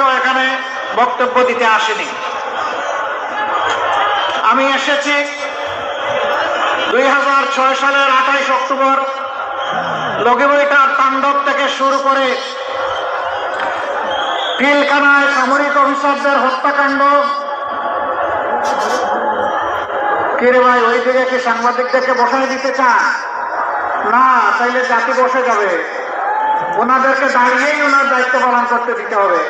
কেউ এখানে বক্তব্য দিতে আসেনি। আমি এসেছি দুই হাজার ছয় সালের আঠাইশ অক্টোবর লগিবইটার তাণ্ডব থেকে শুরু করে পিলখানায় সামরিক অফিসারদের হত্যাকাণ্ড। কিরে ভাই, ওই দিকে কি সাংবাদিকদেরকে বসাই দিতে চান? না, তাইলে জাতি বসে যাবে। ওনাদেরকে দাঁড়িয়েই ওনার দায়িত্ব পালন করতে দিতে হবে।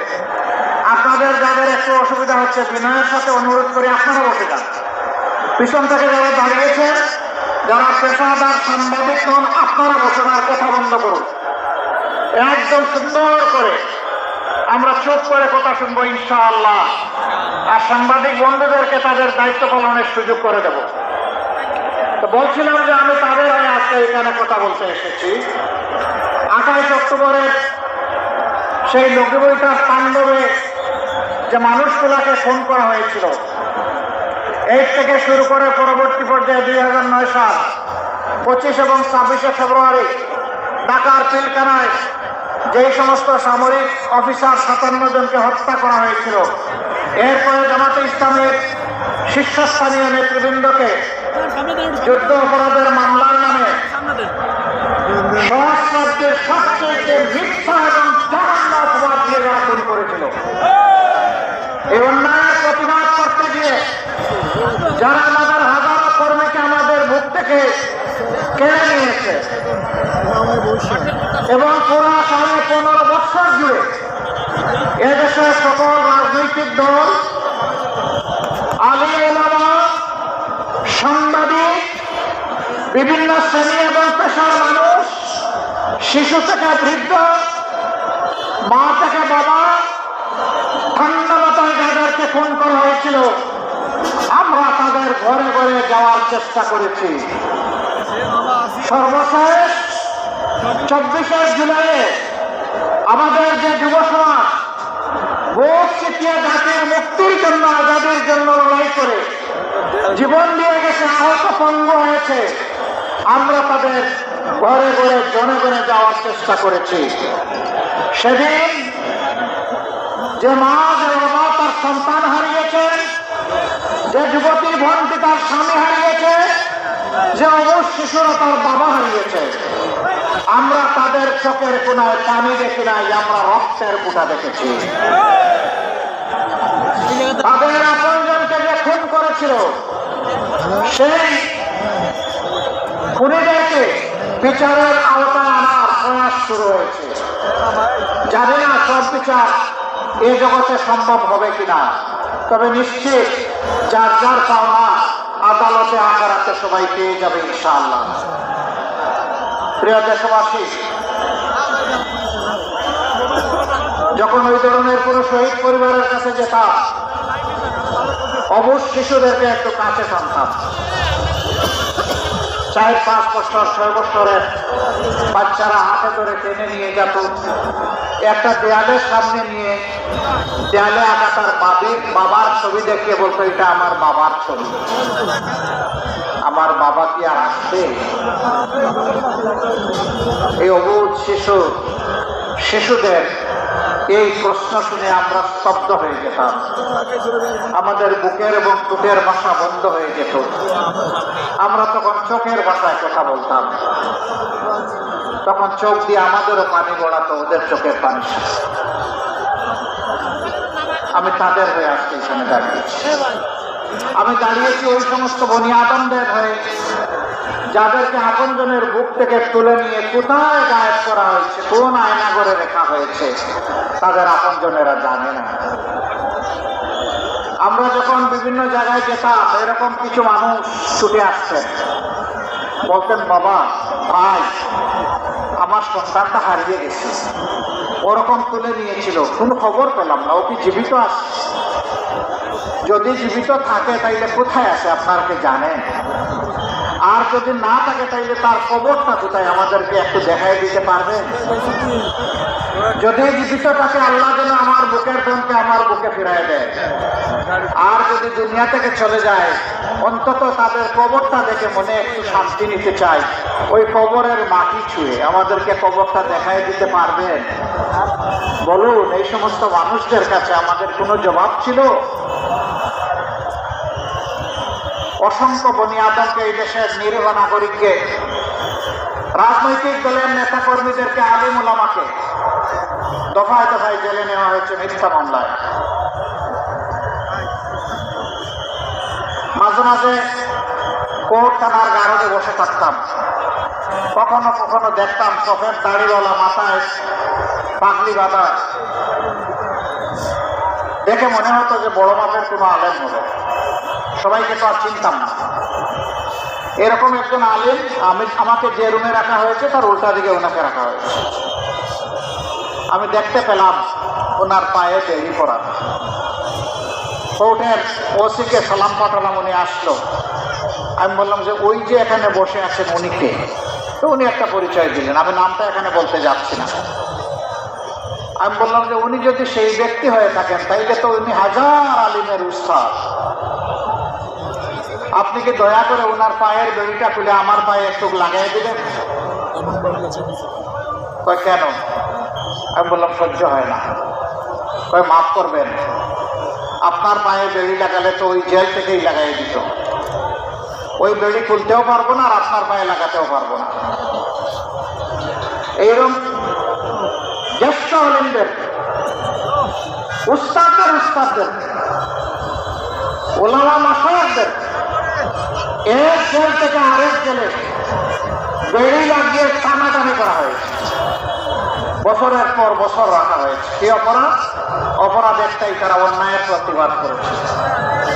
আপনাদের যাদের একটু অসুবিধা হচ্ছে, বিনয়ের সাথে অনুরোধ করে আপনারা বসে যান। পিছন থেকে যারা দাঁড়িয়েছেন যারা পেশাদার সাংবাদিক নন, আপনারা বসে যাওয়ার কথা বন্ধ করুন। একদম সুন্দর করে আমরা চুপ করে কথা শুনব, ইনশাআল্লাহ। আর সাংবাদিক বন্ধুদেরকে তাদের দায়িত্ব পালনের সুযোগ করে দেব। তো বলছিলাম যে আমি তাদের হয়ে আজকে এখানে কথা বলতে এসেছি। আঠাশ অক্টোবরের সেই লক্ষ্মীবইটার তাণ্ডবে যে মানুষগুলাকে ফোন করা হয়েছিল। এর থেকে শুরু করে পরবর্তী পর্যায়ে দুই হাজার নয় সাল, পঁচিশ এবং ছাব্বিশে ফেব্রুয়ারি, ঢাকার পিলখানায় যেই সমস্ত সামরিক অফিসার সাতান্ন জনকে হত্যা করা হয়েছিল, এরপরে জামাতে ইসলামের শীর্ষস্থানীয় নেতৃবৃন্দকে যুদ্ধ অপরাধের মামলার নামে সহস্রাজ্যের সবচেয়ে মিথ্যা এবং জঘন্য অপবাদ দিয়ে যারা করেছিল। এই অন্যায়ের প্রতিবাদ করতে গিয়ে যারা আমাদের হাজারো কর্মীকে আমাদের বুক থেকে কেড়ে নিয়েছে এবং পুরা সাড়ে পনেরো বছর জুড়ে এদেশের সকল রাজনৈতিক দল, আলী এলামা সাংবাদিক, বিভিন্ন শ্রেণি এবং পেশার মানুষ, শিশু থেকে বৃদ্ধ যাদেরকে ফোন করা হয়েছিল। আমরা তাদের ঘরে ঘরে যাওয়ার চেষ্টা করেছি। সর্বশেষ চব্বিশে জুলাই আমাদের যে যুব সমাজ, ভোট শিখিয়ে জাতির মুক্তির জন্য আজাদির জন্য লড়াই করে জীবন দিয়ে গেছে, আহত পঙ্গ হয়েছে, আমরা তাদের ঘরে ঘরে, জনে জনে যাওয়ার চেষ্টা করেছি। সেদিন যে মা সন্তান হারিয়েছে, যে যুবতী বোনটি তার স্বামী হারিয়েছে, যে অবশ তার বাবা হারিয়েছে। আমরা তাদের চোখের কোনায় পানি দেখি নাই, আমরা রক্তের কুটা দেখেছি। তাদের আপনজনকে যে খুন করেছিল, সেই খুনিদেরকে বিচারের আওতায় আনার প্রয়াস শুরু হয়েছে। জানি না সব বিচার এ জগতে সম্ভব হবে কিনা? তবে নিশ্চিত যার যার পাওনা আদালতে আকারাতে সবাই পেয়ে যাবে ইনশাআল্লাহ। প্রিয় দেশবাসী, যখন ওই ধরনের কোনো শহীদ পরিবারের কাছে যেতাম অবশ শিশুদেরকে একটু কাছে টানতাম। চার পাঁচ বছর, ছয় বছরের বাচ্চারা হাতে ধরে টেনে নিয়ে যেত। একটা দেয়ালের সামনে নিয়ে দেয়ালে আঁকা তার বাবি, বাবার ছবি দেখে বলতো, এটা আমার বাবার ছবি। আমার বাবা কি আর আসবে? এই অবুধ শিশু, শিশুদের এই প্রশ্ন শুনে আমরা স্তব্ধ হয়ে যেতাম। আমাদের বুকের এবং টুটের ভাষা বন্ধ হয়ে যেত। আমরা তখন চোখের ভাষায় কথা বলতাম। তখন চোখ দিয়ে আমাদেরও পানি গড়াতো, ওদের চোখের পানি। আমি তাদের হয়ে আজকে এখানে দাঁড়িয়েছি। আমি দাঁড়িয়েছি ওই সমস্ত বনি আদমদের হয়ে, যাদেরকে আপনজনের বুক থেকে তুলে নিয়ে কোথায় গায়েব করা হয়েছে, কোন আয়না করে রেখা হয়েছে, তাদের আপনজনেরা জানে না। আমরা যখন বিভিন্ন জায়গায় যেতাম, এরকম কিছু মানুষ ছুটে আসতেন। বলতেন, বাবা, ভাই, আমার সন্তানটা হারিয়ে গেছে। ওরকম তুলে নিয়েছিল। কোনো খবর পেলাম না। ও কি জীবিত আছে? যদি জীবিত থাকে, তাইলে কোথায় আছে? আপনারা কি জানেন। আর যদি না থাকে, তাইলে তার খবরটা কোথায়? আমাদেরকে একটু দেখাই দিতে পারবেন? যদি জীবিত থাকে, আল্লাহ যেন আমার বুকের ধনকে আমার বুকে ফিরাই দেয়। আর যদি দুনিয়া থেকে চলে যায়, অন্তত তাদের কবরটা দেখে মনে একটু শান্তি নিতে চাই ওই কবরের মাটি ছুঁয়ে আমাদেরকে কবরটা দেখাই দিতে পারবেন বলুন, এই সমস্ত মানুষদের কাছে আমাদের কোনো জবাব ছিল? অসংখ্য বনি আদমকে এই দেশের নিরীহ নাগরিককে, রাজনৈতিক দলের নেতা কর্মীদেরকে আলিম ওলামাকে দফায় দফায় জেলে নেওয়া হয়েছে মিথ্যা মামলায়। মাঝে মাঝে কোর্ট থানার গারদে বসে থাকতাম। কখনো কখনো দেখতাম সফেদ দাড়িওয়ালা মাথায় পাগলি বাঁধা। দেখে মনে হতো যে বড় মাপের কোনো আলেম হবে সবাইকে তো আর চিনতাম না। এরকম একজন আলেম আমি আমাকে যে রুমে রাখা হয়েছে, তার উল্টা দিকে ওনাকে রাখা হয়েছে। দেখতে পেলাম ওনার পায়ে দেরি করা। কোর্টের ওসিকে সালাম পাঠালাম, উনি আসলো। আমি বললাম যে, ওই যে এখানে বসে আছেন উনি কে? তো উনি একটা পরিচয় দিলেন। আমি নামটা এখানে বলতে যাচ্ছি না। আমি বললাম যে, উনি যদি সেই ব্যক্তি হয়ে থাকেন, তাইলে তো উনি হাজার আলিমের উস্তাদ। আপনি কি দয়া করে ওনার পায়ের বেড়িটা খুলে আমার পায়ে একটু লাগাই দিবেন? কেন? আমি বললাম সহ্য হয় না। কয়, মাফ করবেন। আপনার পায়ে বেড়ি লাগালে তো ওই জেল থেকেই লাগাই দিত। ওই বেড়ি খুলতেও পারব না আর আপনার পায়ে লাগাতেও পারব না। এইরকম জ্যেষ্ঠ হলেনদের উস্তাদদের উস্তাদদের, ওলামা মাসায়কদের, এক জেল থেকে আরেক জেলে বেড়ি লাগিয়ে টানাটানি করা হয়েছে। বছরের পর বছর রাখা হয়েছে। কি অপরাধ? অপরাধ একটাই, তারা অন্যায়ের প্রতিবাদ করেছে।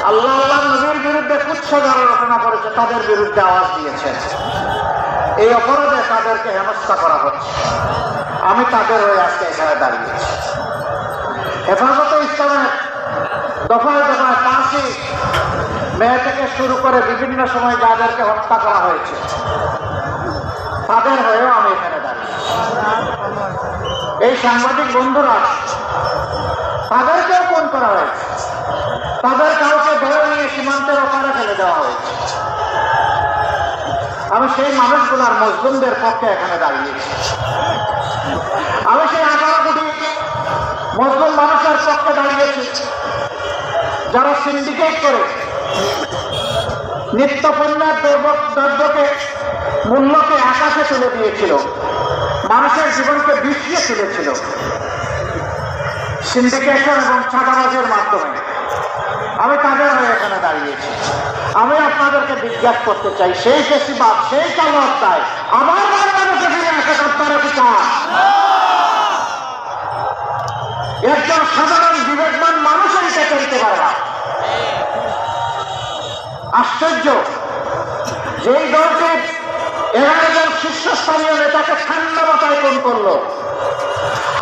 আল্লাহ আল্লাহ নবীর বিরুদ্ধে কুচ্ছ রচনা করেছে, তাদের বিরুদ্ধে আওয়াজ দিয়েছে এই অপরাধে তাদেরকে হেনস্থা করা হচ্ছে। আমি তাদের হয়ে আজকে এখানে দাঁড়িয়েছি। হেফাজতে ইসলামের দফায় দফায় পাঁচই মেয়ে থেকে শুরু করে বিভিন্ন সময় যাদেরকে হত্যা করা হয়েছে, তাদের হয়েও আমি এখানে এই সাংবাদিক বন্ধুরা, তাদেরকেও ফোন করা হয়েছে। তাদের কাউকে ধরে নিয়ে সীমান্তের ওপারে ফেলে দেওয়া হয়েছে। আমি সেই মানুষগুলার মজলুমদের পক্ষে এখানে দাঁড়িয়েছি আমি সেই আঠারো কোটি মজলুম মানুষের পক্ষে দাঁড়িয়েছি, যারা সিন্ডিকেট করে নিত্য পণ্যের দ্রব্য- দ্রব্যকে, মূল্যকে আকাশে তুলে দিয়েছিল। মানুষের জীবনকে বিষিয়ে তুলেছিল। সিন্ডিকেশন এবং চাঁদাবাজের মাধ্যমে। আমি তাদের হয়ে এখানে দাঁড়িয়েছি। আমি আপনাদেরকে জিজ্ঞাসা করতে চাই, সেই ফেসিবাদ সেই চালকতায় আমার একজন সাধারণ বিবেকবান মানুষও এটা করতে পারে না। আশ্চর্য। যেই দলকে এগারো শীর্ষস্থানীয় নেতাকে ঠান্ডা মাথায় ফোন করল।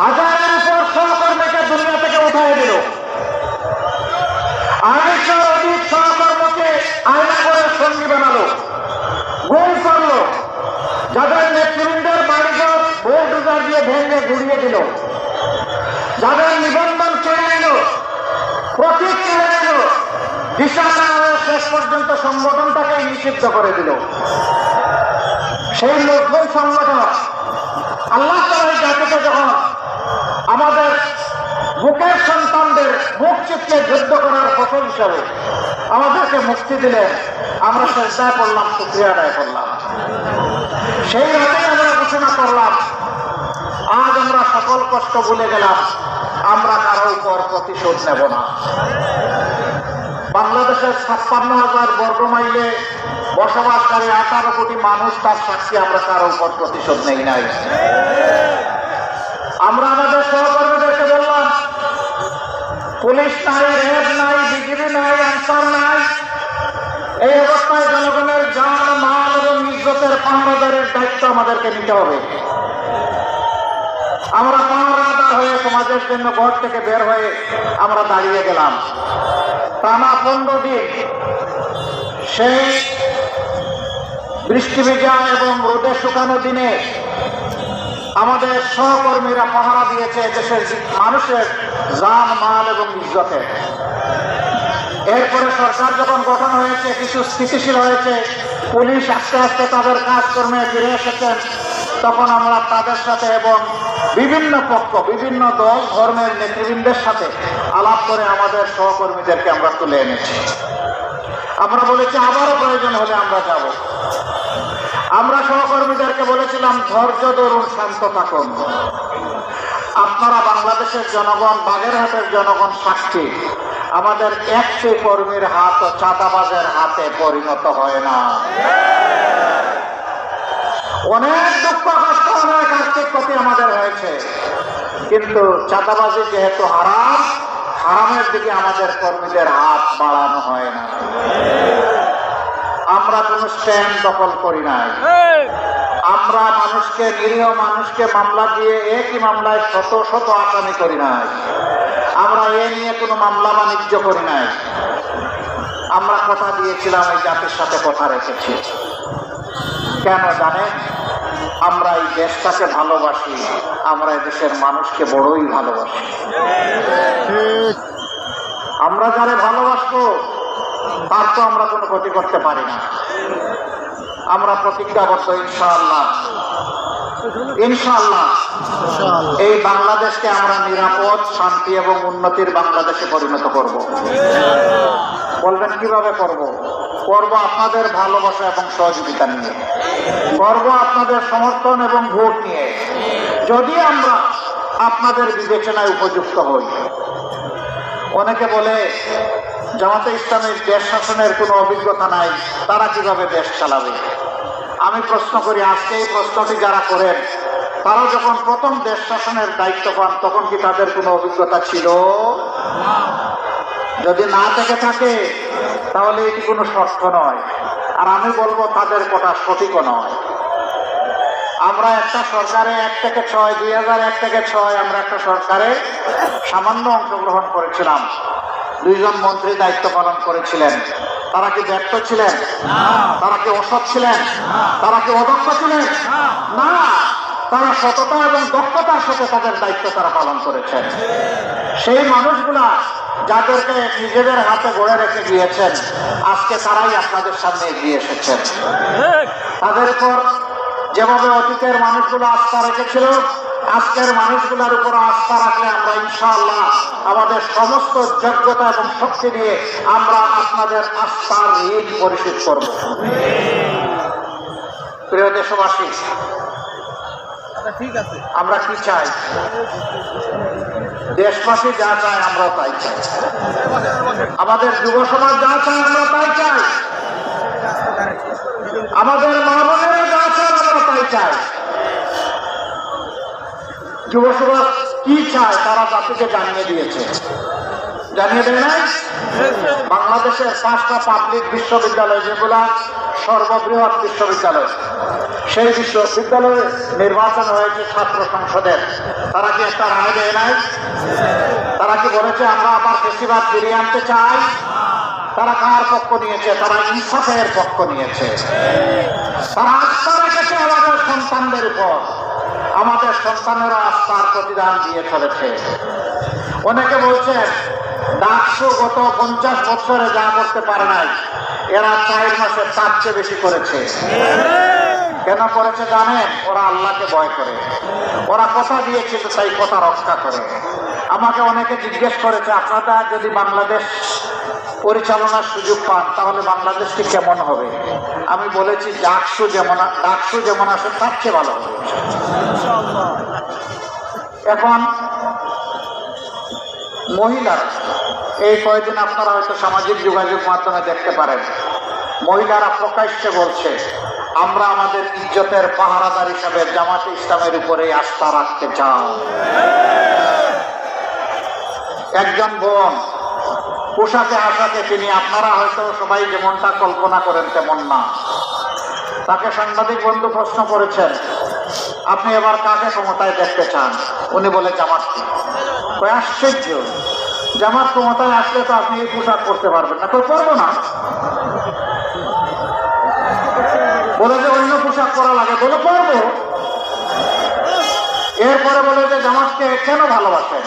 হাজারের উপর সহকর্মীকে দুনিয়া থেকে উঠাই দিল। আড়াইশোর অধিক সহকর্মকে আয়না করে সঙ্গী বানালো। গোল করল। যাদের নেতৃবৃন্দের বাড়িঘর বোর্ডুজার দিয়ে ভেঙে ঘুরিয়ে দিল। যাদের নিবন্ধন কেড়ে নিল প্রতীক কেড়ে নিল দিশা শেষ পর্যন্ত সংগঠনটাকে নিষিদ্ধ করে দিল। সেই নতুন সংগঠন আল্লাহ তালা এই জাতিকে যখন আমাদের বুকের সন্তানদের বুক চিত্রে যুদ্ধ করার ফসল হিসাবে আমাদেরকে মুক্তি দিলেন, আমরা চেষ্টায় করলাম সুক্রিয়া আদায় করলাম। সেই রাতেই আমরা ঘোষণা করলাম, আজ আমরা সকল কষ্ট ভুলে গেলাম, আমরা কারও উপর প্রতিশোধ নেব না। বাংলাদেশের ছাপ্পান্ন হাজার বর্গ মাইলে বসবাসকারী আঠারো কোটি মানুষ তার সাক্ষী, আমরা কারও উপর প্রতিশোধ নেই নাই। আমরা আমাদের সহকর্মীদেরকে বললাম, পুলিশ নাই, রেড নাই, বিজিবি নাই, আনসার নাই। এই অবস্থায় জনগণের জান, মাল এবং ইজ্জতের পাহারাদারের দায়িত্ব আমাদেরকে নিতে হবে। আমরা পাহারাদার হয়ে সমাজের জন্য ঘর থেকে বের হয়ে আমরা দাঁড়িয়ে গেলাম। টানা পনেরো দিন সেই বৃষ্টি ভেজা এবং রোদে শুকানো দিনে আমাদের সহকর্মীরা পাহারা দিয়েছে দেশের মানুষের জান, মাল এবং ইজ্জতে। এরপরে সরকার যখন গঠন হয়েছে, কিছু স্থিতিশীল হয়েছে, পুলিশ আস্তে আস্তে তাদের কাজকর্মে ফিরে এসেছেন। তখন আমরা তাদের সাথে এবং বিভিন্ন পক্ষ, বিভিন্ন দল, ধর্মের নেতৃবৃন্দের সাথে আলাপ করে আমাদের সহকর্মীদেরকে আমরা তুলে এনেছি। আমরা বলেছি আবারও প্রয়োজন হলে আমরা যাব। আমরা সহকর্মীদেরকে বলেছিলাম, ধৈর্য ধরুন, শান্ত থাকুন। আপনারা বাংলাদেশের জনগণ, বাগেরহাটের জনগণ সাক্ষী। আমাদের একটি কর্মীর হাত চাঁদাবাজের হাতে পরিণত হয় না। অনেক দুঃখ কষ্ট, অনেক আর্থিক ক্ষতি আমাদের হয়েছে। কিন্তু চাঁদাবাজি যেহেতু হারাম হারামের দিকে আমাদের কর্মীদের হাত বাড়ানো হয় না। আমরা কোনো স্ট্যান্ড দখল করি নাই। আমরা মানুষকে, নিরীহ মানুষকে মামলা দিয়ে একই মামলায় শত শত আসামি করি নাই। আমরা এ নিয়ে কোনো মামলা বাণিজ্য করি নাই। আমরা কথা দিয়েছিলাম, এই জাতির সাথে কথা রেখেছি। কেন জানেন? আমরা এই দেশটাকে ভালোবাসি আমরা এই দেশের মানুষকে বড়ই ভালোবাসি। আমরা যারে ভালোবাসবো তার তো আমরা কোনো ক্ষতি করতে পারি না। আমরা প্রতিজ্ঞাবদ্ধ ইনশাআল্লাহ। ইনশাআল্লাহ। এই বাংলাদেশকে আমরা নিরাপদ শান্তি এবং উন্নতির বাংলাদেশে পরিণত করব। বলবেন কীভাবে করব? করব আপনাদের ভালোবাসা এবং সহযোগিতা নিয়ে। করব আপনাদের সমর্থন এবং ভোট নিয়ে। যদি আমরা আপনাদের বিবেচনায় উপযুক্ত হই, অনেকে বলে, জামাতে ইসলামের দেশ শাসনের কোনো অভিজ্ঞতা নাই, তারা কীভাবে দেশ চালাবে? আমি প্রশ্ন করি, আজকে এই প্রশ্নটি যারা করেন তারা যখন প্রথম দেশ শাসনের দায়িত্ব পান, তখন কি তাদের কোনো অভিজ্ঞতা ছিল? যদি না থেকে থাকে তাহলে এটি কোনো শর্ত নয়। আর আমি বলব তাদের কথা সঠিকও নয়। আমরা একটা সরকারে এক থেকে ছয় দুই হাজার এক থেকে ছয় আমরা একটা সরকারে সামান্য অংশগ্রহণ করেছিলাম। দুইজন মন্ত্রী দায়িত্ব পালন করেছিলেন। তারা কি ব্যর্থ ছিলেন? তারা কি অসৎ ছিলেন? তারা কি অদক্ষ ছিলেন? না। তারা সততা এবং দক্ষতার সাথে তাদের দায়িত্ব তারা পালন করেছেন সেই মানুষগুলা যাদেরকে নিজেদের হাতে গড়ে রেখে গিয়েছেন আজকে তারাই আপনাদের সামনে এগিয়ে এসেছেন। তাদের উপর যেভাবে অতীতের মানুষগুলো আস্থা রেখেছিল, আজকের মানুষগুলোর উপর আস্থা রাখলে আমরা ইনশাআল্লাহ আমাদের সমস্ত যোগ্যতা এবং শক্তি দিয়ে আমরা আপনাদের আস্থার ঋণ পরিশোধ করব। প্রিয় দেশবাসী আমরা কি চাই? দেশবাসী যা চায় আমরা তাই চাই। আমাদের যুব সমাজ যা চায় আমরা তাই চাই। আমাদের মা বোনেরা যা চায় আমরা তাই চাই। যুব সমাজ কি চায় তারা জাতিকে জানিয়ে দিয়েছে। জানিয়ে দেয় নাই? বাংলাদেশের পাঁচটা পাবলিক বিশ্ববিদ্যালয় যেগুলা সর্ববৃহৎ বিশ্ববিদ্যালয়। সেই বিশ্ববিদ্যালয়ে নির্বাচন হয়েছে ছাত্র সংসদের। তারা কি একটা রায় দেয় নাই তারা কি বলেছে, আমরা আবার বেশিরভাগ ফিরিয়ে আনতে চাই? তারা কার পক্ষ নিয়েছে? তারা ইনসাফের পক্ষ নিয়েছে। তারা আস্থা রেখেছে আমাদের সন্তানদের উপর। আমাদের সন্তানেরা আস্থার প্রতিদান দিয়ে চলেছে। অনেকে বলছেন ডাকসু গত পঞ্চাশ বছরে যা করতে পারে নাই, এরা চার মাসে তার বেশি করেছে। কেন করেছে জানেন? ওরা আল্লাহকে ভয় করে। ওরা কথা দিয়েছিল তাই কথা রক্ষা করে। আমাকে অনেকে জিজ্ঞেস করেছে, আপনারা যদি বাংলাদেশ পরিচালনার সুযোগ পান, তাহলে বাংলাদেশটি কেমন হবে? আমি বলেছি, ডাকসু যেমন ডাকসু যেমন আসে, তার চেয়ে ভালো হবে। এখন মহিলারা, এই কয়েকদিন আপনারা হয়তো সামাজিক যোগাযোগ মাধ্যমে দেখতে পারেন, মহিলারা প্রকাশ্যে বলছে আমরা আমাদের ইজ্জতের পাহারাদার হিসাবে জামাতে ইসলামের উপরে আস্থা রাখতে চাই। একজন বোন, পোশাকে আশাকে তিনি, আপনারা হয়তো সবাই যেমনটা কল্পনা করেন তেমন না। তাকে সাংবাদিক বন্ধু প্রশ্ন করেছেন, আপনি এবার কাকে ক্ষমতায় দেখতে চান? উনি বলে জামাতকে আশ্চর্য, জামাত ক্ষমতায় আসলে তো আপনি এই পোশাক করতে পারবেন না। তো করব না। বলে যে অন্য পোশাক করা লাগে, বলে পরবো। এরপরে বলে যে জামাতকে কেন ভালোবাসেন?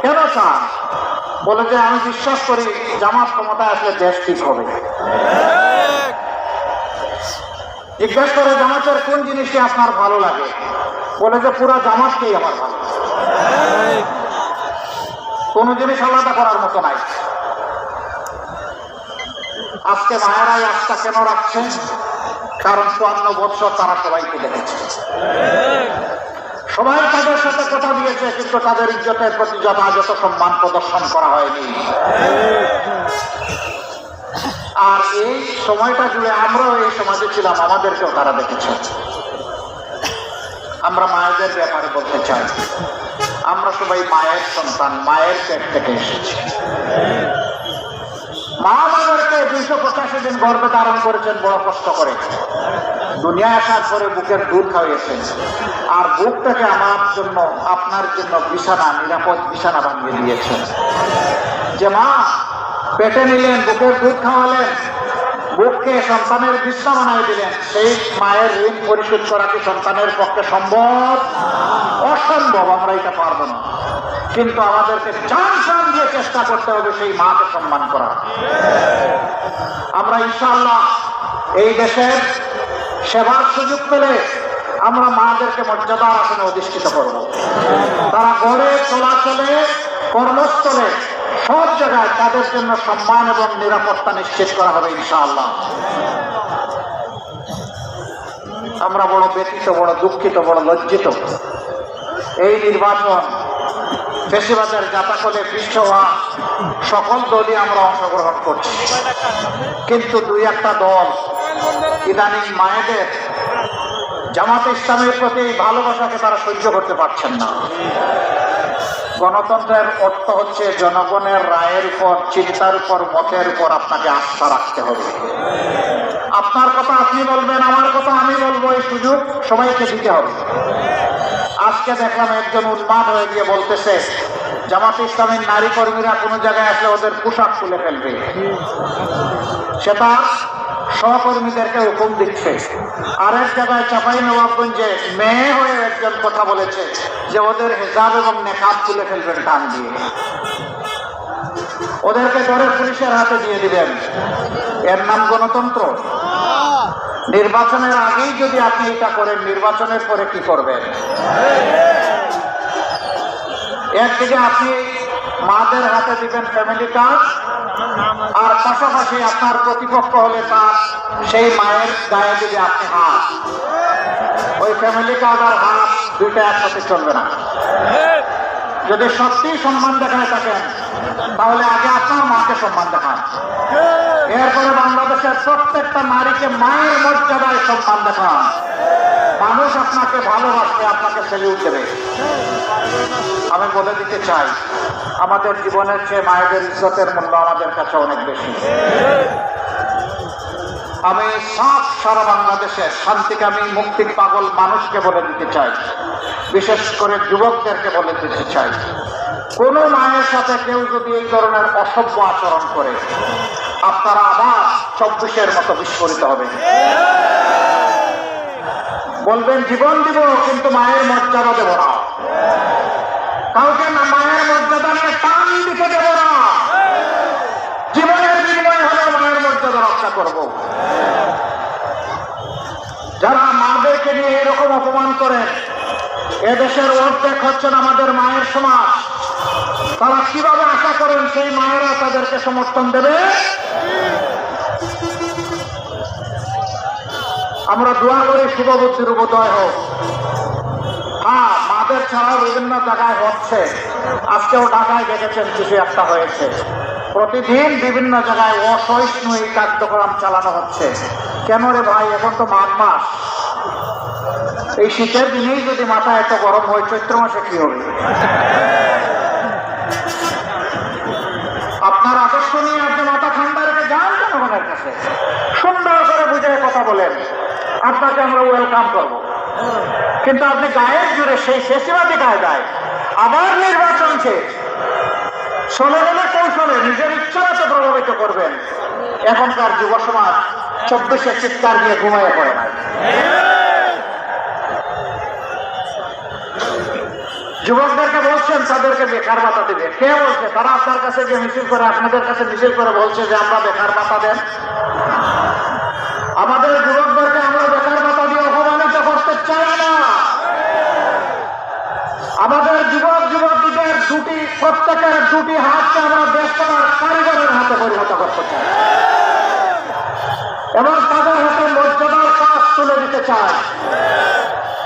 কেন চান? বলে যে আমি বিশ্বাস করি জামাত ক্ষমতায় আসলে দেশ ঠিক হবে। জিজ্ঞাসা করে, জামাতের কোন জিনিসটি আপনার ভালো লাগে? বলে যে, পুরা জামাতকেই আমার ভালো। কোনো জিনিস আলাদা করার মতো নাই। আজকে মায়েরাই আস্থা কেন রাখছেন? কারণ চুয়ান্ন বছর তারা সবাইকে দেখেছে সবাই তাদের সাথে কথা দিয়েছে, কিন্তু তাদের ইজ্জতের প্রতি যথাযথ সম্মান প্রদর্শন করা হয়নি। আর এই সময়টা জুড়ে আমরাও এই সমাজে ছিলাম, আমাদেরকেও তারা দেখেছে। আমরা মায়েদের ব্যাপারে বলতে চাই। আমরা সবাই মায়ের সন্তান, মায়ের পেট থেকে এসেছি। মা আমাদেরকে দুইশো পঁচাশি দিন গর্ভে ধারণ করেছেন, বড় কষ্ট করে। দুনিয়ায় আসার পরে বুকের দুধ খাওয়িয়েছেন আর বুক থেকে আমার জন্য, আপনার জন্য বিছানা, নিরাপদ বিছানা বানিয়ে দিয়েছেন। যে মা, পেটে নিলেন, বুকের দুধ খাওয়ালেন, বুককে সন্তানের বিশ্রাম বানাই দিলেন, সেই মায়ের ঋণ পরিশোধ করা কি সন্তানের পক্ষে সম্ভব? অসম্ভব, আমরা এটা পারব না। কিন্তু আমাদেরকে চান চান দিয়ে চেষ্টা করতে হবে সেই মাকে সম্মান করা আমরা ইনশাআল্লাহ এই দেশের সেবার সুযোগ পেলে আমরা মাদেরকে মর্যাদার আসনে অধিষ্ঠিত করব। তারা গড়ে চলাচলে কর্মস্থলে সব জায়গায় তাদের জন্য সম্মান এবং নিরাপত্তা নিশ্চিত করা হবে ইনশাআল্লাহ। আমরা বড় ব্যথিত, বড় দুঃখিত, বড় লজ্জিত। এই নির্বাচন বেশিবাজার জাতাকলে পৃষ্ঠ হওয়া সকল দলই আমরা অংশগ্রহণ করছি। কিন্তু দুই একটা দল ইদানিং মায়েদের জামাত ইসলামের প্রতি ভালোবাসাকে তারা সহ্য করতে পারছেন না। গণতন্ত্রের অর্থ হচ্ছে জনগণের রায়ের উপর, চিন্তার উপর, মতের উপর আপনাকে আস্থা রাখতে হবে। আপনার কথা আপনি বলবেন, আমার কথা আমি বলব, এই সুযোগ সবাইকে দিতে হবে। আজকে দেখলাম একজন উন্মাদ হয়ে গিয়ে বলতেছে, জামাত ইসলামের নারী কর্মীরা কোনো জায়গায় আসলে ওদের পোশাক খুলে ফেলবে। সেটা সহকর্মীদেরকে হুকুম দিচ্ছে। আরেক জায়গায় চাপাই নবাবগঞ্জে মেয়ে হয়ে একজন কথা বলেছে যে ওদের হেজাব এবং নেকাব তুলে ফেলবেন টান দিয়ে। ওদেরকে ধরে পুলিশের হাতে দিয়ে দিবেন। এর নাম গণতন্ত্র। নির্বাচনের আগেই যদি আপনি এটা করেন, নির্বাচনের পরে কি করবেন? একদিকে আপনি মাদের হাতে দিবেন ফ্যামিলি কার্ড আর পাশাপাশি আপনার প্রতিপক্ষ হলে তার সেই মায়ের গায়ে দিবে আপনি হাত, ওই ফ্যামিলি কার্ড আর হাত দুইটা একসাথে চলবে না। যদি সত্যি সম্মান দেখায় থাকেন তাহলে আগে আপনার মাকে সম্মান দেখান। এরপরে বাংলাদেশের প্রত্যেকটা নারীকে মায়ের মর্যাদায় সম্মান দেখান। মানুষ আপনাকে ভালোবাসবে, আপনাকে সেলিউট দেবে। আমি বলে দিতে চাই, আমাদের জীবনের চেয়ে মায়েদের ইজ্জতের মূল্য আমাদের কাছে অনেক বেশি। আমি সব সারা বাংলাদেশের শান্তিকামী মুক্তি পাগল মানুষকে বলে দিতে চাই। বিশেষ করে যুবকদেরকে বলে দিতে চাই। কোন মায়ের সাথে কেউ যদি এই ধরনের অসভ্য আচরণ করে, আপনারা আবার চব্বিশের মতো বিস্ফোরিত হবে বলবেন, জীবন দিব, কিন্তু মায়ের মর্যাদা দেব না। কাউকে না মায়ের মর্যাদা নিয়ে টান দিতে দেব না। জীবনের বিনিময় হলে মায়ের মর্যাদা রক্ষা করব। যারা মাদেরকে নিয়ে এরকম অপমান করে এদেশের অর্ধেক হচ্ছেন আমাদের মায়ের সমাজ। তারা কীভাবে আশা করেন সেই মায়েরা তাদেরকে সমর্থন দেবে? আমরা দোয়া করি শুভবুদ্ধির উদয় হোক। হ্যাঁ মাদের ছাড়াও বিভিন্ন জায়গায় হচ্ছে। আজকেও ঢাকায় দেখেছেন কিছু একটা হয়েছে। প্রতিদিন বিভিন্ন জায়গায় অসহিষ্ণু এই কার্যক্রম চালানো হচ্ছে। কেন রে ভাই, এখন তো মাঘ মাস। এই শীতের দিনেই যদি মাথা এত গরম হয়, চৈত্র মাসে কি হবে? আপনার আদর্শ নিয়ে আপনি মাথা ঠান্ডা রেখে যান জনগণের কাছে? সুন্দর করে বুঝে কথা বলেন। আপনাকে আমরা ওয়েলকাম করব। কিন্তু আপনি গায়ের জুড়ে সেই শেষবাদী কায়দায় আবার নির্বাচন ষোলো জনের কৌশলে নিজের ইচ্ছামতো প্রভাবিত করবেন। এখনকার যুব সমাজ চব্বিশে চিৎকার নিয়ে ঘুমাইয়ে পড়ে না। যুবকদেরকে বলছেন, তাদেরকে বেকার ভাতা দিবে। কে বলছে? তারা আপনার কাছে যে মিছিল করে, আপনাদের কাছে মিছিল করে বলছে যে, আমরা বেকার ভাতা দেন। আমাদের যুবকদেরকে আমরা বেকার ভাতা দিয়ে অপমানিত করতে চাই না। আমাদের যুবক যুবতীদের দুটি, প্রত্যেকের দুটি হাতকে আমরা করার কারিগরের হাতে পরিণত করতে চাই। এবং তাদের হাতে মর্যাদার কাজ তুলে দিতে চাই।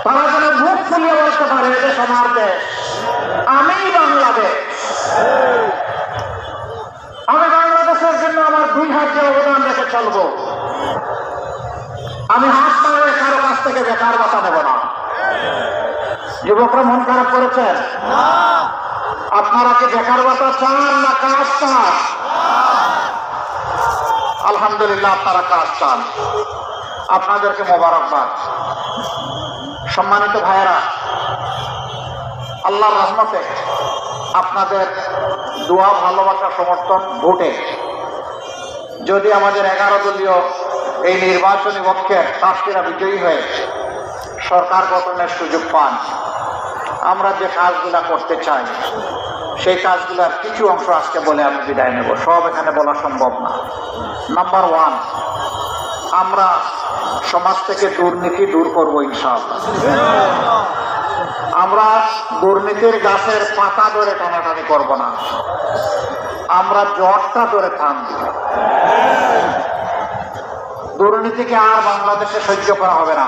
তারা যেন মুখ ফুলিয়ে বলতে পারে এদেশ আমার দেশ। আমি বাংলাদেশ। আমি বাংলাদেশের জন্য আমার দুই হাতে অবদান রেখে চলবো। আমি হাত পাড়ে কারও কাছ থেকে বেকার বাতা নেব না। যুবকরা মন খারাপ করেছেন? আপনারা কি বেকার বাতা চান না কাজ চান? আলহামদুলিল্লাহ, আপনারা কাজ চান। আপনাদেরকে মোবারকবাদ। সম্মানিত ভাইয়েরা, আল্লাহর রহমতে আপনাদের দোয়া, ভালোবাসা, সমর্থন ভোটে যদি আমাদের এগারো দলীয় এই নির্বাচনী পক্ষের প্রার্থীরা বিজয়ী হয়ে সরকার গঠনের সুযোগ পান, আমরা যে কাজগুলা করতে চাই, সেই কাজগুলার কিছু অংশ আজকে বলে আমি বিদায় নেব। সব এখানে বলা সম্ভব না। নাম্বার ওয়ান আমরা সমাজ থেকে দুর্নীতি দূর করব, ইনশাআল্লাহ। আমরা দুর্নীতির গাছের পাতা ধরে টানাটানি করব না। আমরা জটটা ধরে দিব। দুর্নীতিকে আর বাংলাদেশে সহ্য করা হবে না।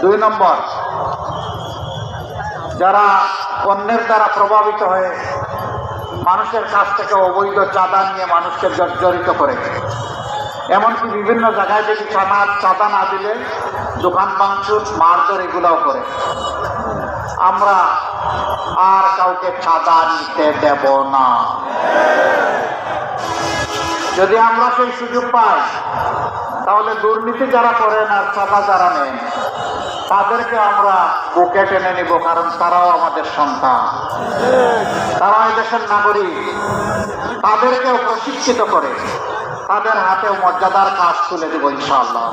দুই নম্বর, যারা অন্যের দ্বারা প্রভাবিত হয়ে মানুষের কাছ থেকে অবৈধ চাঁদা নিয়ে মানুষকে জর্জরিত করে এমনকি বিভিন্ন জায়গায় যদি চাঁদা চাঁদা না দিলে দোকান ভাঙচুর, মারধর এগুলাও করে। আমরা আর কাউকে চাঁদা নিতে দেব না। যদি আমরা সেই সুযোগ পাই, তাহলে দুর্নীতি যারা করেন আর চাঁদা যারা নেন তাদেরকে আমরা বুকে টেনে নিব, কারণ তারাও আমাদের সন্তান। তারা এই দেশের নাগরিক। তাদেরকেও প্রশিক্ষিত করে। তাদের হাতে মর্যাদার কাজ তুলে দেব ইনশাআল্লাহ।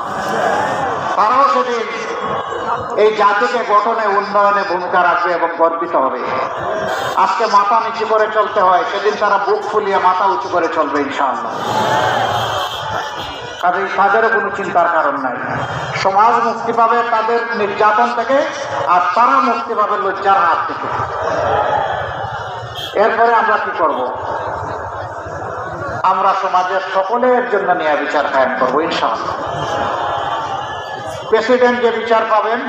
তারাও সেদিন এই জাতিকে গঠনে, উন্নয়নে ভূমিকা রাখবে এবং গর্বিত হবে। আজকে মাথা নিচু করে চলতে হয়, সেদিন তারা বুক ফুলিয়ে মাথা উঁচু করে চলবে ইনশাআল্লাহ। কাজেই তাদেরও কোনো চিন্তার কারণ নাই। সমাজ মুক্তি পাবে তাদের নির্যাতন থেকে, আর তারা মুক্তি পাবে লজ্জার হাত থেকে। এরপরে আমরা কি করব? আমরা সমাজের সকলের জন্য নিয়ে বিচার কায়েম করব, ইনশাআল্লাহ। প্রেসিডেন্ট যে বিচার পাবেন,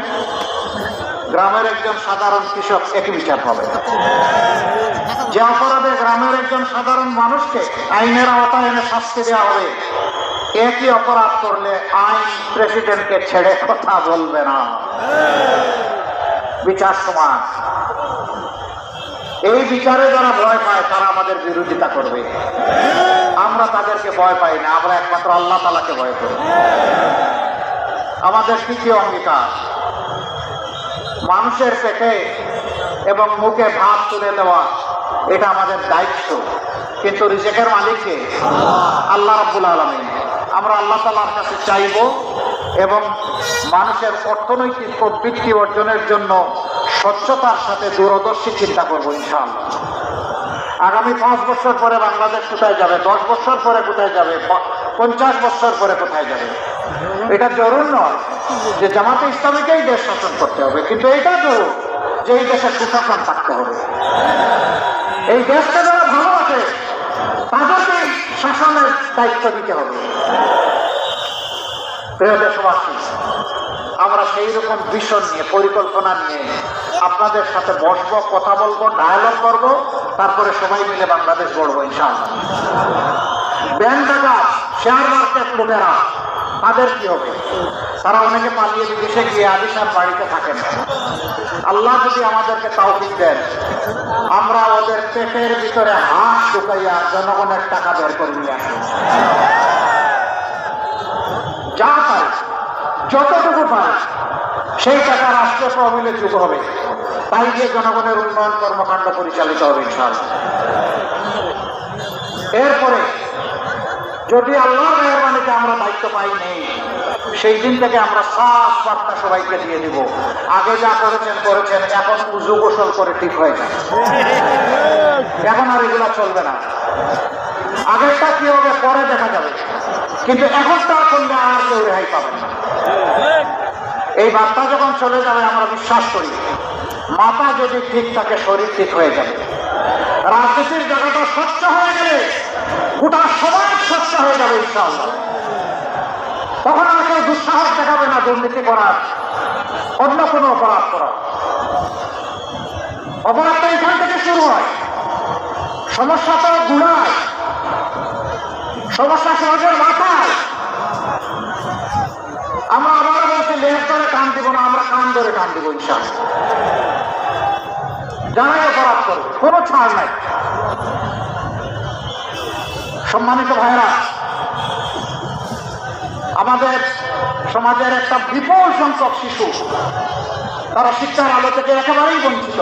গ্রামের একজন সাধারণ কৃষক একই বিচার পাবেন। যে অপরাধে গ্রামের একজন সাধারণ মানুষকে আইনের আওতায় এনে শাস্তি দেওয়া হবে, একই অপরাধ করলে আইন প্রেসিডেন্টকে ছেড়ে কথা বলবে না। বিচার সমান এই বিচারে যারা ভয় পায়, তারা আমাদের বিরোধিতা করবে। আমরা তাদেরকে ভয় পাই না, আমরা একমাত্র আল্লাহ তালাকে ভয় করি। আমাদের তৃতীয় অঙ্গীকার, মানুষের পেটে এবং মুখে ভাত তুলে দেওয়া, এটা আমাদের দায়িত্ব। কিন্তু রিজেকের মালিককে আল্লাহ রাব্বুল আলমিন, আমরা আল্লাহ তালার কাছে চাইব এবং মানুষের অর্থনৈতিক প্রবৃত্তি অর্জনের জন্য স্বচ্ছতার সাথে দূরদর্শী চিন্তা করব, ইনশাআল্লাহ। আগামী পাঁচ বছর পরে বাংলাদেশ কোথায় যাবে? দশ বছর পরে কোথায় যাবে? পঞ্চাশ বছর পরে কোথায় যাবে? এটা জরুর নয় যে জামাতে ইসলামীকেই দেশ শাসন করতে হবে, কিন্তু এটা জরুর যে এই দেশে সুশাসন থাকতে হবে। এই দেশকে যারা ভালো আছে, তাদেরকে শাসনের দায়িত্ব দিতে হবে। প্রিয় দেশবাসী আমরা সেই রকম ভীষণ নিয়ে, পরিকল্পনা নিয়ে আপনাদের সাথে বসবো, কথা বলব ডায়ালগ করব, তারপরে সবাই মিলে বাংলাদেশ গড়বো, ইনশাআল্লাহ। ব্যাংক শেয়ার মার্কেট তাদের কি হবে? তারা অনেকে পালিয়ে বিদেশে গিয়ে আলিশার বাড়িতে থাকেন। আল্লাহ যদি আমাদেরকে তাওফিক দেন, আমরা ওদের পেটের ভিতরে হাত ঢুকাইয়া জনগণের টাকা বের করে নিয়ে আসব। যা পারে। যতটুকু পারে সেই টাকা রাষ্ট্র তহবিলে যুগ হবে। তাই দিয়ে জনগণের উন্নয়ন কর্মকাণ্ড পরিচালিত হবে ইনশাআল্লাহ। এরপরে, যদি আল্লাহর মেহরবানিতে আমরা দায়িত্ব পাই, নেই, সেই দিন থেকে আমরা সাফ বার্তা সবাইকে দিয়ে দিব। আগে যা করেছেন করেছেন, এখন উজু গোসল করে ঠিক হয়ে যায়। এখন আর এগুলা চলবে না। আগেরটা কি হবে, পরে দেখা যাবে। কিন্তু এখনটা করলে আর কেউ রেহাই পাবে না। এই বার্তা যখন চলে যাবে, আমরা বিশ্বাস করি, মাথা যদি ঠিক থাকে, শরীর ঠিক হয়ে যাবে। রাজনীতির জায়গাটা স্বচ্ছ হয়ে গেলে, গোটা সমাজ স্বচ্ছ হয়ে যাবে, ইনশাআল্লাহ। তখন আর কেউ দুঃসাহস দেখাবে না, দুর্নীতি করার অন্য কোনো অপরাধ করার অপরাধটা এখান থেকে শুরু হয়। সমস্যা তো গুণায় সমস্যা সমাজের মাথায়। আমরা আবার বলছি লেহ ধরে কান দিব না, আমরা কান ধরে কান দিব ইনশাআল্লাহ। যারাই অপরাধ করবে কোনো ছাড় নাই। সম্মানিত ভাইরা আমাদের সমাজের একটা বিপুল সংখ্যক শিশু, তারা শিক্ষার আলো থেকে একেবারেই বঞ্চিত।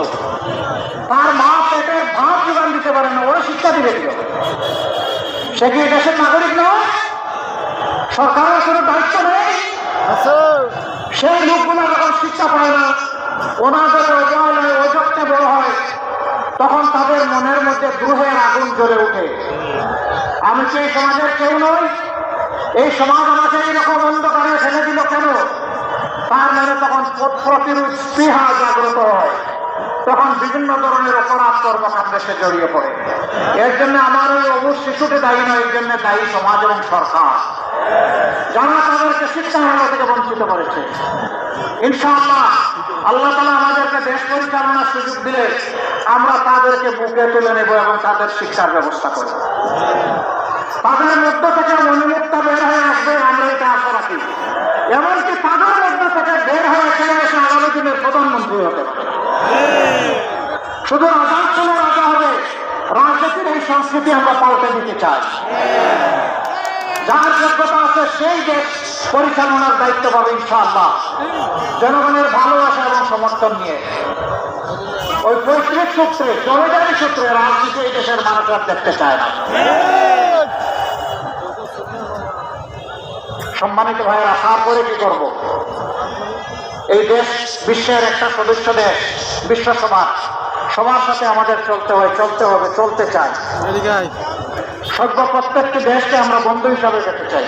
তার মা পেটের ভাত যোগান দিতে পারে না, ওরা শিক্ষা দিবে দিল সে কি দেশের নাগরিক নয় সরকারের কোনো দায়িত্ব নেই? সেই লোকগুলো যখন শিক্ষা পায় না ওনাদের অবহেলায় অযত্নে বড় হয় তখন তাদের মনের মধ্যে দ্রোহের আগুন জ্বলে ওঠে। আমি এই সমাজের কেউ নই? এই সমাজ আমাকে এইরকম অন্ধকারে ফেলে দিল কেন? তার মানে তখন প্রতিরোধ স্পৃহা জাগ্রত হয়। তখন বিভিন্ন ধরনের অপরাধ কর্মকাণ্ডে সে জড়িয়ে পড়ে। এর জন্য আমার ওই অবুজ শিশুটি দায়ী নয়, এর জন্য দায়ী সমাজ এবং সরকার। যারা তাদেরকে শিক্ষার আলো থেকে বঞ্চিত করেছে। ইনশাআল্লাহ, আল্লাহ তালা আমাদেরকে দেশ পরিচালনার সুযোগ দিলে আমরা তাদেরকে বুকে তুলে নেব এবং তাদের শিক্ষার ব্যবস্থা করব। তাদের মধ্য থেকে মনোমুক্তা বের হয়ে আসবে আমরা এটা আশা রাখি। এমনকি তাদের মধ্য থেকে বের হয়ে চলে এসে আগামী দিনের প্রধানমন্ত্রী হতে শুধু রাজার ছেলে রাজা হবে, রাজনীতির এই সংস্কৃতি আমরা পাল্টে দিতে চাই। যার যোগ্যতা আছে সেই দেশ পরিচালনার দায়িত্ব পাবে ইনশাআল্লাহ। জনগণের ভালোবাসা এবং সমর্থন নিয়ে। ওই পৈতৃক সূত্রে, জমিদারি সূত্রে রাজনীতি এই দেশের মানুষ আর দেখতে চায় না। সম্মানিত ভাইয়েরা তারপরে কি করব? এই দেশ বিশ্বের একটা সদস্য দেশ বিশ্ব সমাজ। সবার সাথে আমাদের চলতে হয় চলতে হবে চলতে চাই। সর্ব প্রত্যেকটি দেশকে আমরা বন্ধু হিসাবে যেতে চাই।